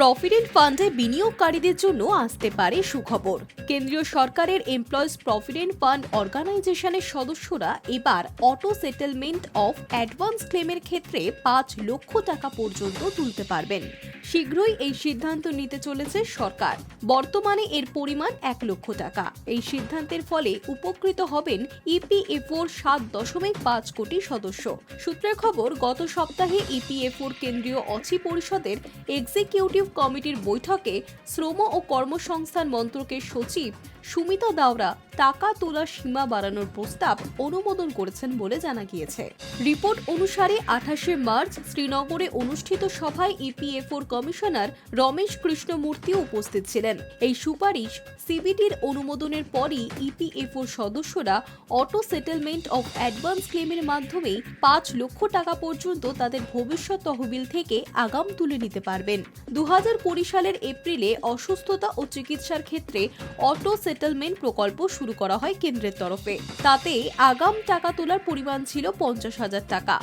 Provident ফান্ডে বিনিয়োগকারীদের জন্য আসতে পারে সুখবর। কেন্দ্রীয় সরকারের এমপ্লয়িজ প্রভিডেন্ট ফান্ড অর্গানাইজেশনের সদস্যরা এবার অটো সেটেলমেন্ট অফ অ্যাডভান্স ক্লেমের ক্ষেত্রে পাঁচ লক্ষ টাকা পর্যন্ত তুলতে পারবেন। শীঘ্রই এই সিদ্ধান্ত নিতে চলেছে সরকার। বর্তমানে এর পরিমাণ এক লক্ষ টাকা। এই সিদ্ধান্তের ফলে উপকৃত হবেন ইপিএফওর সাত দশমিক পাঁচ কোটি সদস্য। সূত্রের খবর, গত সপ্তাহে ইপিএফওর কেন্দ্রীয় অচি পরিষদের এক্সিকিউটিভ কমিটির বৈঠকে শ্রম ও কর্মসংস্থান মন্ত্রকের সচিব সুমিতা দাওরা টাকা তোলার সীমা বাড়ানোর প্রস্তাব অনুমোদন করেছেন বলে জানা গিয়েছে। রিপোর্ট অনুসারে আঠাশে মার্চ শ্রীনগরে অনুষ্ঠিত সভায় ইপিএফওর কমিশনার রমেশ কৃষ্ণমূর্তিও উপস্থিত ছিলেন। এই সুপারিশ সিবিটির অনুমোদনের পরই ইপিএফওর সদস্যরা অটো সেটেলমেন্ট অফ অ্যাডভান্স ক্লেমের মাধ্যমে পাঁচ লক্ষ টাকা পর্যন্ত তাদের ভবিষ্যৎ তহবিল থেকে আগাম তুলে নিতে পারবেন। দু হাজার কুড়ি সালের এপ্রিলে অসুস্থতা ও চিকিৎসার ক্ষেত্রে অটো সেটেলমেন্ট প্রকল্প শুরু করা হয় কেন্দ্রের তরফে। তাতে আগাম টাকা তোলার পরিমাণ ছিল পঞ্চাশ হাজার টাকা।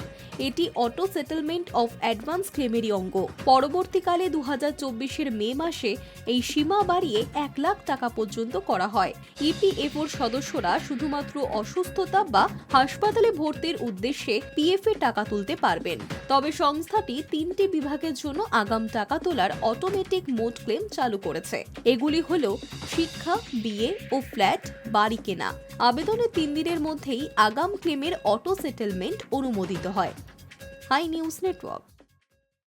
এটি অটো সেটেলমেন্ট অফ অ্যাডভান্স ক্লেমেরই অঙ্গ। পরবর্তীকালে দু হাজার চব্বিশের মে মাসে এই সীমা বাড়িয়ে এক লাখ টাকা পর্যন্ত করা হয়। ইপিএফওর সদস্যরা শুধুমাত্র অসুস্থতা বা হাসপাতালে ভর্তির উদ্দেশ্যে পিএফ এর টাকা তুলতে পারবেন। তবে সংস্থাটি তিনটি বিভাগের জন্য আগাম টাকা তোলার অটোমেটিক মোট ক্লেম চালু করেছে। এগুলি হল শিক্ষা বিয়ে ও ফ্ল্যাট বাড়ি কেনা। আবেদনের তিন দিনের মধ্যেই আগাম ক্লেমের অটো সেটেলমেন্ট অনুমোদিত হয়। Hi news network.